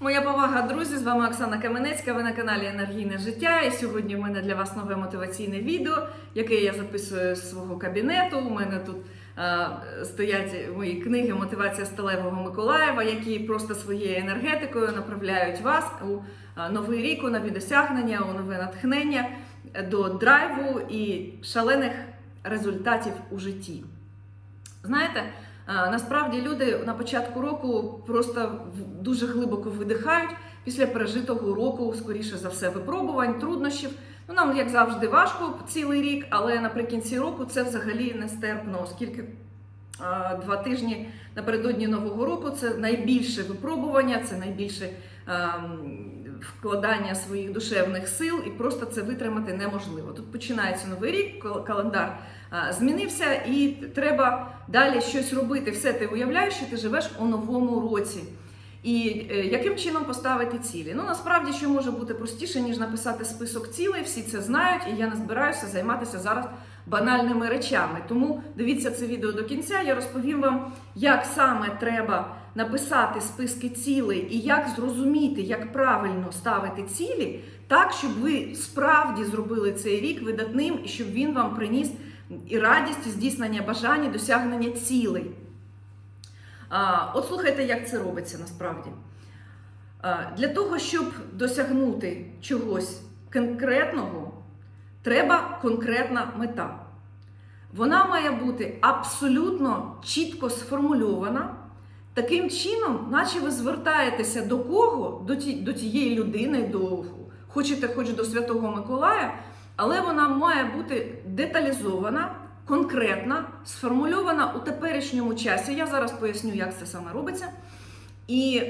Моя повага, друзі, з вами Оксана Каменецька. Ви на каналі Енергійне життя. І сьогодні в мене для вас нове мотиваційне відео, яке я записую з свого кабінету. У мене тут е, стоять мої книги Мотивація сталевого Миколаєва, які просто своєю енергетикою направляють вас у е, новий рік, у нові досягнення, у нове натхнення до драйву і шалених результатів у житті. Знаєте, насправді люди на початку року просто дуже глибоко видихають після пережитого року, скоріше за все, випробувань, труднощів. Ну, нам, як завжди, важко цілий рік, але наприкінці року це взагалі нестерпно, оскільки е, два тижні напередодні Нового року це найбільше випробування, це найбільше ем, вкладання своїх душевних сил, і просто це витримати неможливо. Тут починається новий рік, кал- календар змінився, і треба далі щось робити. Все ти уявляєш, що ти живеш у новому році. І е, яким чином поставити цілі? Ну насправді, що може бути простіше, ніж написати список цілей, всі це знають, і я не збираюся займатися зараз банальними речами. Тому дивіться це відео до кінця. Я розповім вам, як саме треба написати списки цілей і як зрозуміти, як правильно ставити цілі, так, щоб ви справді зробили цей рік видатним і щоб він вам приніс і радість, і здійснення бажань, і досягнення цілей. От слухайте, як це робиться насправді. Для того, щоб досягнути чогось конкретного, треба конкретна мета. Вона має бути абсолютно чітко сформульована, таким чином, наче ви звертаєтеся до кого? До тієї людини, до, хочете хоч до Святого Миколая, але вона має бути деталізована, конкретна, сформульована у теперішньому часі. Я зараз поясню, як це саме робиться. І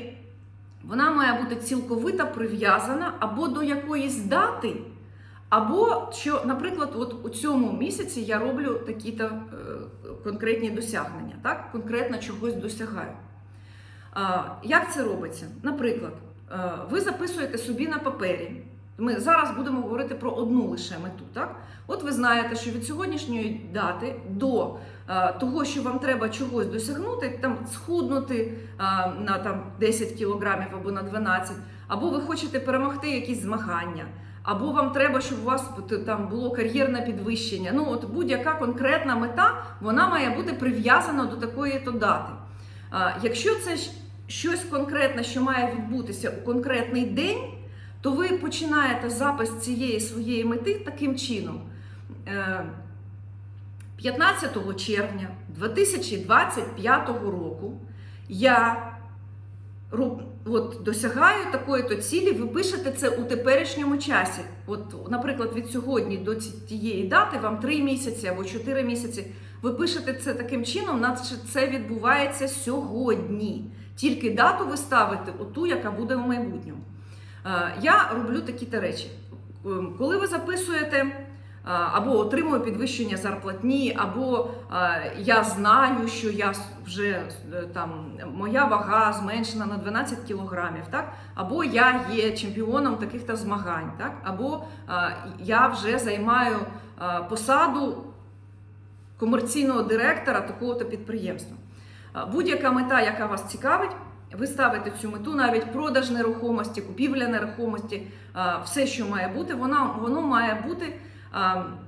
вона має бути цілковито прив'язана або до якоїсь дати, або що, наприклад, от у цьому місяці я роблю такі-то е, конкретні досягнення, так? конкретно чогось досягаю. Як це робиться? Наприклад, е, ви записуєте собі на папері. Ми зараз будемо говорити про одну лише мету. Так? От ви знаєте, що від сьогоднішньої дати до е, того, що вам треба чогось досягнути, там схуднути е, на там, 10 кілограмів або на 12, або ви хочете перемогти якісь змагання, або вам треба, щоб у вас там було кар'єрне підвищення. Ну, от будь-яка конкретна мета, вона має бути прив'язана до такої дати. А, Якщо це щось конкретне, що має відбутися у конкретний день, то ви починаєте запис цієї своєї мети таким чином. Е, 15 червня 2025 року я от, досягаю такої-то цілі, ви пишете це у теперішньому часі. От, наприклад, від сьогодні до тієї дати вам 3 місяці або 4 місяці. Ви пишете це таким чином, наче це відбувається сьогодні. Тільки дату ви ставите у ту, яка буде в майбутньому. Е, Я роблю такі-то речі. Ем, Коли ви записуєте е, або отримую підвищення зарплатні, або е, я знаю, що я вже там моя вага зменшена на 12 кілограмів, так? або я є чемпіоном таких-то змагань, так? або я вже займаю посаду комерційного директора такого-то підприємства. Будь-яка мета, яка вас цікавить, ви ставите цю мету, навіть продаж нерухомості, купівля нерухомості, все, що має бути, воно, воно має бути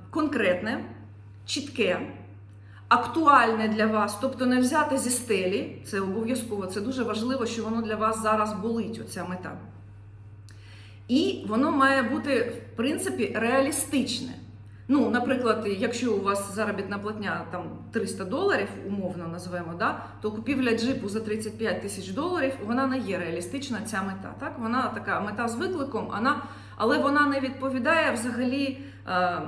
конкретне, чітке, актуальне для вас, тобто не взяти зі стелі, це обов'язково, це дуже важливо, що воно для вас зараз болить, оця мета. І воно має бути, в принципі, реалістичне. Ну, наприклад, якщо у вас заробітна платня там 300 доларів, умовно назвемо, да, то купівля джипу за 35 тисяч доларів вона не є реалістична ця мета. Так? Вона така мета з викликом, вона, але вона не відповідає взагалі е,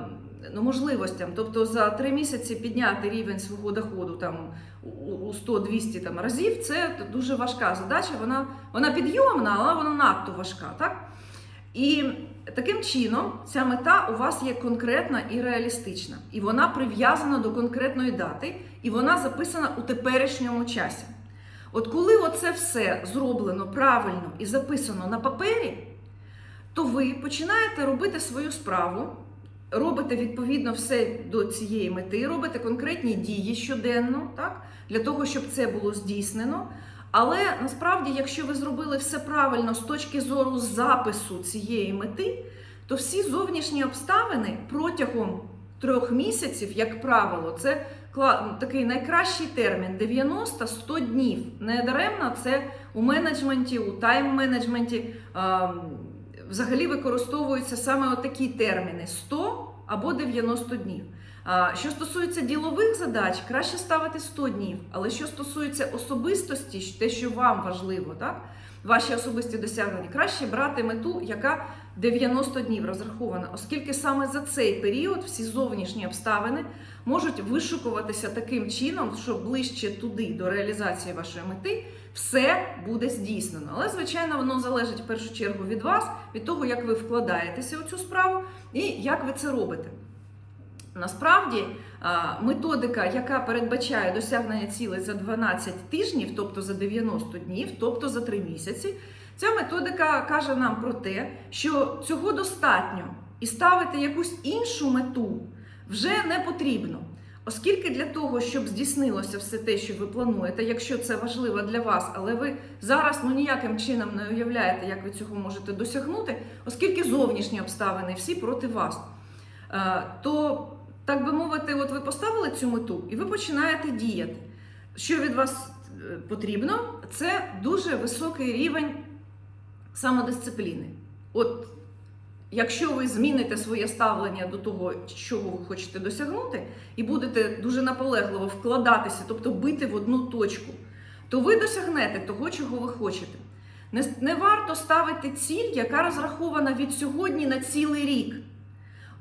ну, можливостям. Тобто за три місяці підняти рівень свого доходу там у 100-200 там, разів це дуже важка задача. Вона, вона підйомна, але вона надто важка. Так? І таким чином ця мета у вас є конкретна і реалістична, і вона прив'язана до конкретної дати, і вона записана у теперішньому часі. От коли оце все зроблено правильно і записано на папері, то ви починаєте робити свою справу, робите відповідно все до цієї мети, робите конкретні дії щоденно, так, для того, щоб це було здійснено. Але насправді, якщо ви зробили все правильно з точки зору запису цієї мети, то всі зовнішні обставини протягом трьох місяців, як правило, це такий найкращий термін 90-100 днів. Не даремно це у менеджменті, у тайм-менеджменті взагалі використовуються саме такі терміни 100 або 90 днів. Що стосується ділових задач, краще ставити 100 днів. Але що стосується особистості, те, що вам важливо, так? ваші особисті досягнення, краще брати мету, яка 90 днів розрахована, оскільки саме за цей період всі зовнішні обставини можуть вишукуватися таким чином, що ближче туди до реалізації вашої мети все буде здійснено. Але, звичайно, воно залежить в першу чергу від вас, від того, як ви вкладаєтеся у цю справу і як ви це робите. Насправді, методика, яка передбачає досягнення цілей за 12 тижнів, тобто за 90 днів, тобто за 3 місяці, ця методика каже нам про те, що цього достатньо і ставити якусь іншу мету вже не потрібно. Оскільки для того, щоб здійснилося все те, що ви плануєте, якщо це важливо для вас, але ви зараз ну ніяким чином не уявляєте, як ви цього можете досягнути, оскільки зовнішні обставини всі проти вас, е, то так би мовити, от ви поставили цю мету і ви починаєте діяти. Що від вас е, потрібно, це дуже високий рівень самодисципліни. От якщо ви зміните своє ставлення до того, чого ви хочете досягнути, і будете дуже наполегливо вкладатися, тобто бити в одну точку, то ви досягнете того, чого ви хочете. Не, не варто ставити ціль, яка розрахована від сьогодні на цілий рік.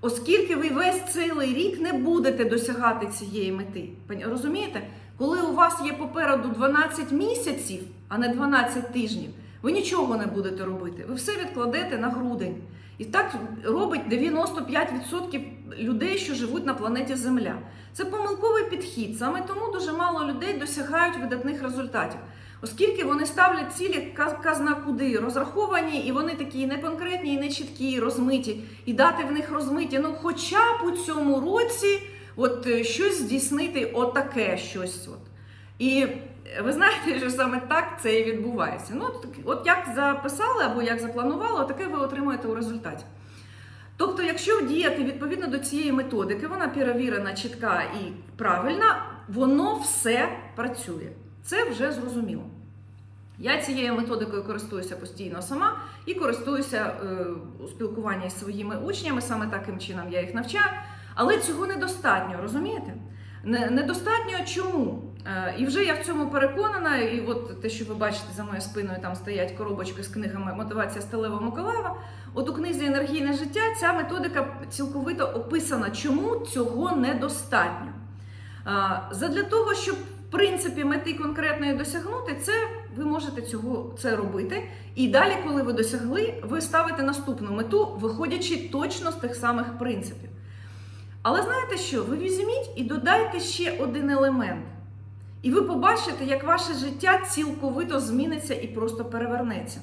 Оскільки ви весь цілий рік не будете досягати цієї мети. Розумієте? Коли у вас є попереду 12 місяців, а не 12 тижнів, ви нічого не будете робити. Ви все відкладете на грудень. І так робить 95% людей, що живуть на планеті Земля. Це помилковий підхід. Саме тому дуже мало людей досягають видатних результатів. Оскільки вони ставлять цілі казна куди розраховані, і вони такі неконкретні, і нечіткі, розмиті, і дати в них розмиті. Ну, хоча б у цьому році от е, щось здійснити, отаке щось. От. І е, ви знаєте, що саме так це і відбувається. Ну, от, от як записали або як запланували, таке ви отримуєте у результаті. Тобто, якщо діяти відповідно до цієї методики, вона перевірена, чітка і правильна, воно все працює. Це вже зрозуміло. Я цією методикою користуюся постійно сама і користуюся е, у спілкуванні з своїми учнями, саме таким чином я їх навчаю. Але цього недостатньо, розумієте? Недостатньо чому? Е, І вже я в цьому переконана, і от те, що ви бачите за моєю спиною, там стоять коробочки з книгами Мотивація Сталева Миколаєва. От у книзі Енергійне життя ця методика цілковито описана, чому цього недостатньо. А, Задля того, щоб принципі мети конкретної досягнути, це ви можете цього це робити. І далі, коли ви досягли, ви ставите наступну мету, виходячи точно з тих самих принципів. Але знаєте що? Ви візьміть і додайте ще один елемент. І ви побачите, як ваше життя цілковито зміниться і просто перевернеться.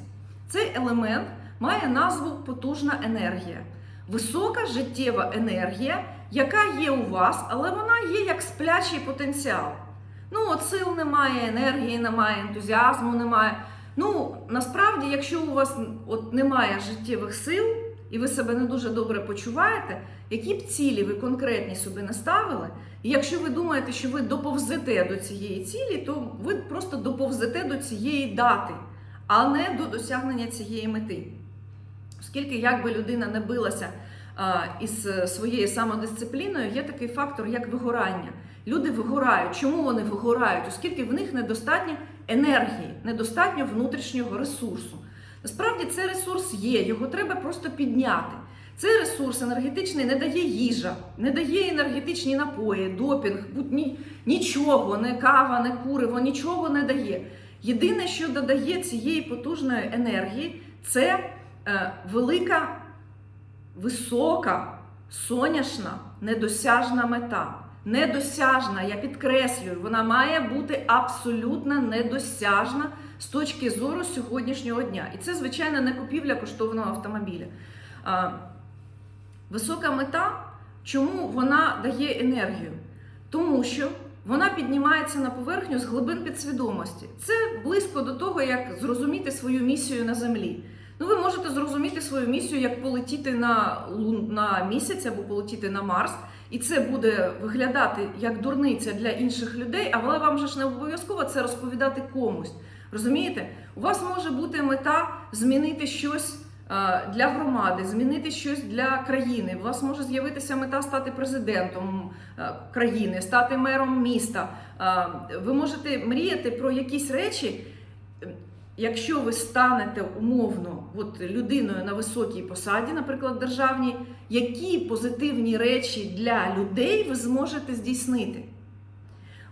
Цей елемент має назву потужна енергія. Висока життєва енергія, яка є у вас, але вона є як сплячий потенціал. Ну, от сил немає, енергії немає, ентузіазму немає. Ну, насправді, якщо у вас от немає життєвих сил, і ви себе не дуже добре почуваєте, які б цілі ви конкретні собі не ставили, і якщо ви думаєте, що ви доповзете до цієї цілі, то ви просто доповзете до цієї дати, а не до досягнення цієї мети. Оскільки як би людина не билася із своєю самодисципліною, є такий фактор, як вигорання. Люди вигорають. Чому вони вигорають? Оскільки в них недостатньо енергії, недостатньо внутрішнього ресурсу. Насправді цей ресурс є, його треба просто підняти. Цей ресурс енергетичний не дає їжа, не дає енергетичні напої, допінг, будь-ні, нічого, не кава, не куриво, нічого не дає. Єдине, що додає цієї потужної енергії, це е, велика, висока, соняшна, недосяжна мета. Недосяжна, я підкреслюю, вона має бути абсолютно недосяжна з точки зору сьогоднішнього дня. І це, звичайно, не купівля коштовного автомобіля. Висока мета, чому вона дає енергію? Тому що вона піднімається на поверхню з глибин підсвідомості. Це близько до того, як зрозуміти свою місію на землі. Ну, ви можете зрозуміти свою місію, як полетіти на, на місяць або полетіти на Марс, і це буде виглядати як дурниця для інших людей, але вам же ж не обов'язково це розповідати комусь. Розумієте? У вас може бути мета змінити щось е, для громади, змінити щось для країни. У вас може з'явитися мета стати президентом е, країни, стати мером міста. Е, Ви можете мріяти про якісь речі. Якщо ви станете умовно от, людиною на високій посаді, наприклад, державній, які позитивні речі для людей ви зможете здійснити?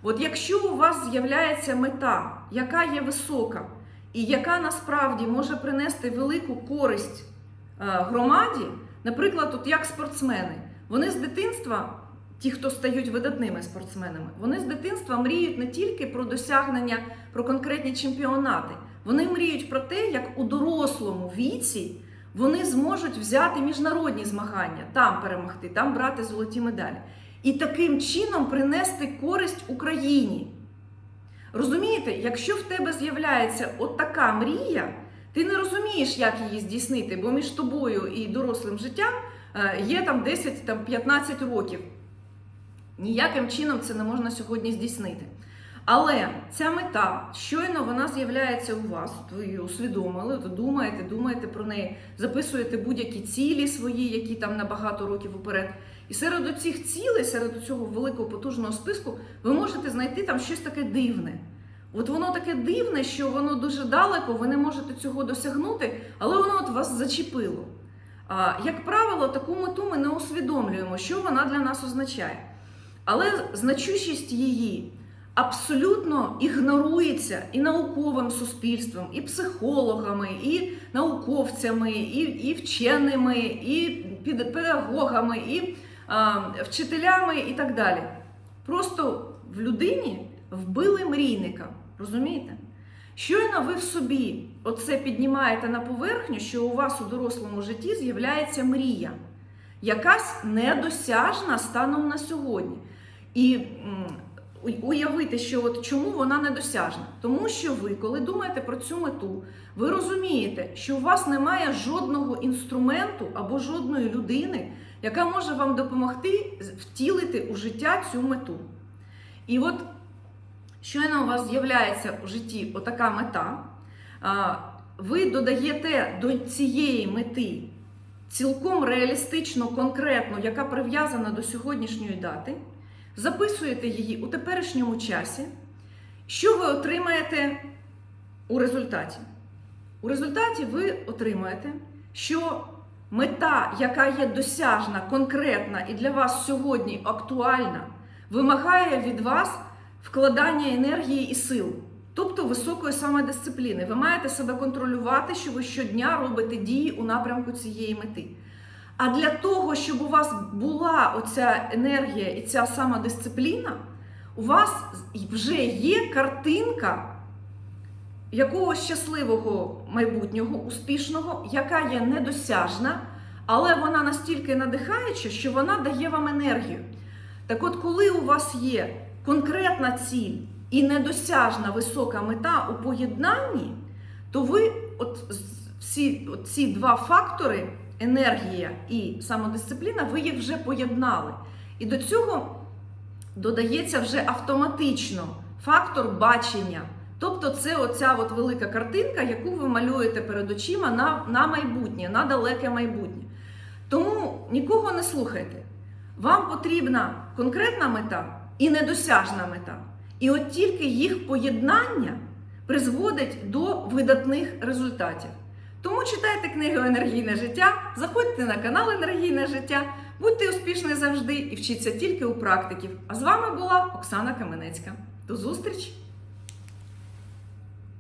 От якщо у вас з'являється мета, яка є висока, і яка насправді може принести велику користь е, громаді, наприклад, от як спортсмени, вони з дитинства, ті, хто стають видатними спортсменами, вони з дитинства мріють не тільки про досягнення, про конкретні чемпіонати, вони мріють про те, як у дорослому віці вони зможуть взяти міжнародні змагання, там перемогти, там брати золоті медалі. І таким чином принести користь Україні. Розумієте, якщо в тебе з'являється от така мрія, ти не розумієш, як її здійснити, бо між тобою і дорослим життям е, є там 10-15 років. Ніяким чином це не можна сьогодні здійснити. Але ця мета, щойно вона з'являється у вас, ви її усвідомили, то думаєте, думаєте про неї, записуєте будь-які цілі свої, які там на багато років уперед. І серед цих цілей, серед цього великого потужного списку, ви можете знайти там щось таке дивне. От воно таке дивне, що воно дуже далеко, ви не можете цього досягнути, але воно от вас зачепило. А, як правило, таку мету ми не усвідомлюємо, що вона для нас означає. Але значущість її абсолютно ігнорується і науковим суспільством, і психологами, і науковцями, і, і вченими, і педагогами, і а, вчителями, і так далі. Просто в людині вбили мрійника. Розумієте? Щойно ви в собі оце піднімаєте на поверхню, що у вас у дорослому житті з'являється мрія, якась недосяжна станом на сьогодні. І уявити, що от чому вона недосяжна. Тому що ви, коли думаєте про цю мету, ви розумієте, що у вас немає жодного інструменту або жодної людини, яка може вам допомогти втілити у життя цю мету. І от щойно у вас з'являється у житті отака мета, ви додаєте до цієї мети цілком реалістично, конкретну, яка прив'язана до сьогоднішньої дати, записуєте її у теперішньому часі. Що ви отримаєте у результаті? У результаті ви отримаєте, що мета, яка є досяжна, конкретна і для вас сьогодні актуальна, вимагає від вас вкладання енергії і сил, тобто високої самодисципліни. Ви маєте себе контролювати, що ви щодня робите дії у напрямку цієї мети. А для того, щоб у вас була оця енергія і ця самодисципліна, у вас вже є картинка якогось щасливого майбутнього, успішного, яка є недосяжна, але вона настільки надихаюча, що вона дає вам енергію. Так от, коли у вас є конкретна ціль і недосяжна висока мета у поєднанні, то ви от всі ці два фактори енергія і самодисципліна, ви їх вже поєднали. І до цього додається вже автоматично фактор бачення. Тобто це оця от велика картинка, яку ви малюєте перед очима на, на майбутнє, на далеке майбутнє. Тому нікого не слухайте. Вам потрібна конкретна мета і недосяжна мета. І от тільки їх поєднання призводить до видатних результатів. Тому читайте книгу Енергійне життя, заходьте на канал Енергійне життя, будьте успішні завжди і вчіться тільки у практиків. А з вами була Оксана Каменецька. До зустрічі!